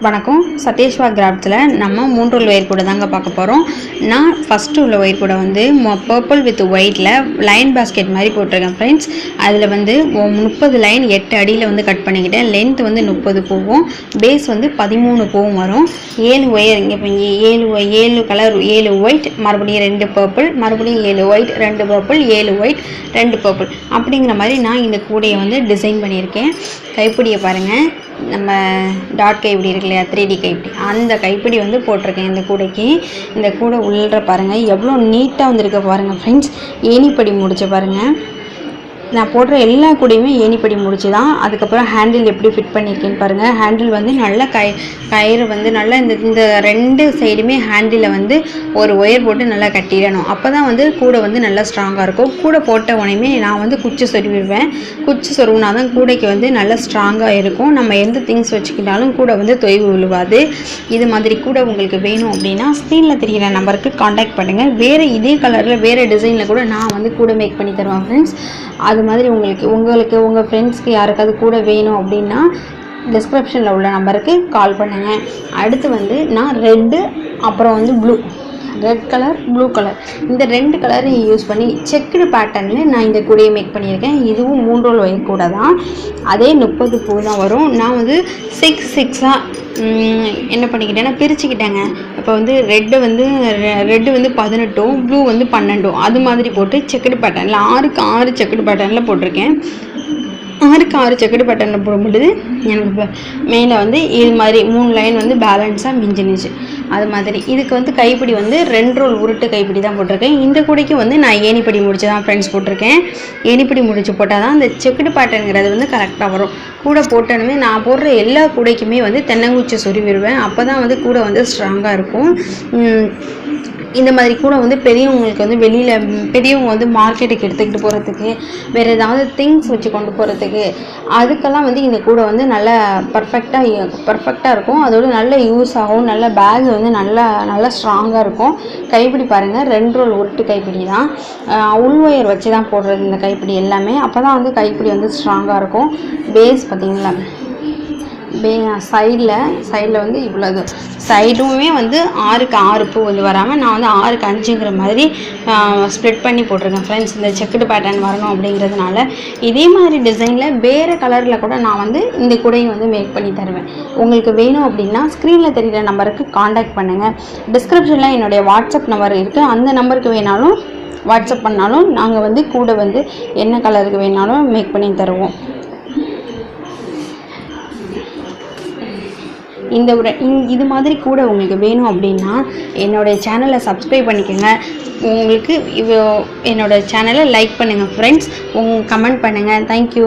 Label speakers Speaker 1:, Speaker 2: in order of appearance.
Speaker 1: வணக்கம். சதேஷ்வா கிராஃப்ட்ஸில் நம்ம மூன்று ஒயர் கூட தாங்க பார்க்க போகிறோம் நான் ஃபஸ்ட்டு உள்ள ஒயர் கூட வந்து பர்பிள் வித் ஒயிட்டில் லைன் பாஸ்கெட் மாதிரி போட்டிருக்கேன் ஃப்ரெண்ட்ஸ் அதில் வந்து முப்பது லைன் எட்டு அடியில் வந்து கட் பண்ணிக்கிட்டேன். லென்த் வந்து முப்பது பூவும் பேஸ் வந்து பதிமூணு பூவும் வரும். ஏழு ஒயர் இங்கே இப்போ இங்கே ஏழு ஒ- ஏழு கலர் ஏழு ஒயிட் மறுபடியும் ரெண்டு பர்பிள் மறுபடியும் ஏழு ஒயிட் ரெண்டு பர்பிள் ஏழு ஒயிட் ரெண்டு பர்பிள் அப்படிங்கிற மாதிரி நான் இந்த கூடையை வந்து டிசைன் பண்ணியிருக்கேன். கைப்பிடியை பாருங்கள் நம்ம டாட் கைப்பிடி இருக்கு இல்லையா? த்ரீ டி கைப்பிடி அந்த கைப்பிடி வந்து போட்டிருக்கேன் இந்த கூடைக்கு. இந்த கூடை உள்ளற பாருங்கள் எவ்வளோ நீட்டாக வந்திருக்க பாருங்கள் ஃப்ரெண்ட்ஸ் ஏணிப்படி முடிச்ச பாருங்கள் நான் போடுற எல்லா கூடையுமே ஏணிப்படி முடிச்சு தான் அதுக்கப்புறம் ஹேண்டில் எப்படி ஃபிட் பண்ணியிருக்கேன்னு பாருங்கள் ஹேண்டில் வந்து நல்ல கை கயிறு வந்து நல்லா இந்த இந்த ரெண்டு சைடுமே ஹேண்டிலை வந்து ஒரு ஒயர் போட்டு நல்லா கட்டிடணும். அப்போ தான் வந்து கூடை வந்து நல்லா ஸ்ட்ராங்காக இருக்கும். கூடை போட்ட உடனே நான் வந்து குச்சி சொருவிடுவேன். குச்சி சொருவினா தான் கூடைக்கு வந்து நல்லா ஸ்ட்ராங்காக இருக்கும். நம்ம எந்த திங்ஸ் வச்சுக்கிட்டாலும் கூடை வந்து தொய்வு விழுவாது. இது மாதிரி கூட உங்களுக்கு வேணும் அப்படின்னா ஸ்க்ரீனில் தெரிகிற நம்பருக்கு காண்டாக்ட் பண்ணுங்கள் வேறு இதே கலரில் வேறு டிசைனில் கூட நான் வந்து கூடை மேக் பண்ணி தருவேன் ஃப்ரெண்ட்ஸ் அது மாதிரி உங்களுக்கு உங்களுக்கு உங்கள் ஃப்ரெண்ட்ஸ்க்கு யாருக்காவது கூட வேணும் அப்படின்னா டிஸ்கிரிப்ஷனில் உள்ள நம்பருக்கு கால் பண்ணுங்கள் அடுத்து வந்து நான் ரெட்டு அப்புறம் வந்து blue red colour blue colour இந்த ரெண்டு கலரையும் யூஸ் பண்ணி செக்குடு பேட்டர்னில் நான் இந்த கூடையை மேக் பண்ணியிருக்கேன். இதுவும் மூன்று ரோல் ஒயர் கூட தான். அதே முப்பது பூ தான் வரும். நான் வந்து சிக்ஸ் சிக்ஸாக என்ன பண்ணிக்கிட்டேன்னா பிரிச்சுக்கிட்டேங்க. இப்போ வந்து ரெட்டு வந்து ரெட்டு வந்து பதினெட்டும் ப்ளூ வந்து பன்னெண்டும். அது மாதிரி போட்டு செக்குடு பேட்டர்னில் ஆறுக்கு ஆறு செக்குடு பேட்டர்னில் போட்டிருக்கேன். ஆறுக்கு ஆறு செக்கடு பட்டனில் போடும்பொழுது எனக்கு இப்போ மேலே வந்து இது மாதிரி மூணு லைன் வந்து பேலன்ஸாக மிஞ்சினுச்சு. அது மாதிரி. இதுக்கு வந்து கைப்பிடி வந்து ரெண்டு ரோல் உருட்டு கைப்பிடி தான் போட்டிருக்கேன். இந்த கூடைக்கு வந்து நான் ஏணிப்படி முடிச்சு தான் ஃப்ரெண்ட்ஸ் போட்டிருக்கேன். ஏணிப்படி முடிச்சு போட்டால் தான் அந்த செக்குடு பேட்டர்னுங்கிறது வந்து கரெக்டாக வரும். கூடை போட்டனுமே நான் போடுற எல்லா கூடைக்குமே வந்து தென்னங்குச்சி சொருவிடுவேன். அப்போ தான் வந்து கூடை வந்து ஸ்ட்ராங்காக இருக்கும். இந்த மாதிரி கூட வந்து பெரியவங்களுக்கு வந்து வெளியில் பெரியவங்க வந்து மார்க்கெட்டுக்கு எடுத்துக்கிட்டு போகிறதுக்கு வேறு ஏதாவது திங்ஸ் வச்சு கொண்டு போகிறதுக்கு அதுக்கெல்லாம் வந்து இந்த கூடை வந்து நல்லா பர்ஃபெக்டாக பர்ஃபெக்டாக இருக்கும். அதோட நல்ல யூஸ் ஆகும். நல்ல பேக் வந்து நல்லா நல்லா ஸ்ட்ராங்காக இருக்கும். கைப்பிடி பாருங்கள் ரெண்டு ரோல் ஒட்டு கைப்பிடி தான். உள் ஒயர் வச்சு தான் போடுறது இந்த கைப்பிடி எல்லாமே. அப்போ தான் வந்து கைப்பிடி வந்து ஸ்ட்ராங்காக இருக்கும். பேஸ் பார்த்திங்களா? மே சைடில் சைடில் வந்து இவ்வளோது சைடுமே வந்து ஆறுக்கு ஆறு பூ வந்து வராமல் நான் வந்து ஆறுக்கு அஞ்சுங்கிற மாதிரி ஸ்ப்ளிட் பண்ணி போட்டிருக்கேன் ஃப்ரெண்ட்ஸ் இந்த செக்குடு பேட்டர்ன் வரணும் அப்படிங்கிறதுனால. இதே மாதிரி டிசைனில் வேறு கலரில் கூட நான் வந்து இந்த கூடையும் வந்து மேக் பண்ணி தருவேன். உங்களுக்கு வேணும் அப்படின்னா ஸ்க்ரீனில் தெரிகிற நம்பருக்கு காண்டாக்ட் பண்ணுங்கள் டிஸ்கிரிப்ஷனில் என்னுடைய வாட்ஸ்அப் நம்பர் இருக்குது அந்த நம்பருக்கு வேணாலும் வாட்ஸ்அப் பண்ணாலும் நாங்கள் வந்து கூட வந்து என்ன கலருக்கு வேணாலும் மேக் பண்ணி தருவோம். இந்த ஒரு இந்- இது மாதிரி கூட உங்களுக்கு வேணும் அப்படின்னா என்னோடய சேனலை சப்ஸ்கிரைப் பண்ணிக்கோங்க. உங்களுக்கு இவ என்னோடய சேனலை லைக் பண்ணுங்கள் ஃப்ரெண்ட்ஸ் உங்க கமெண்ட் பண்ணுங்கள் தேங்க்யூ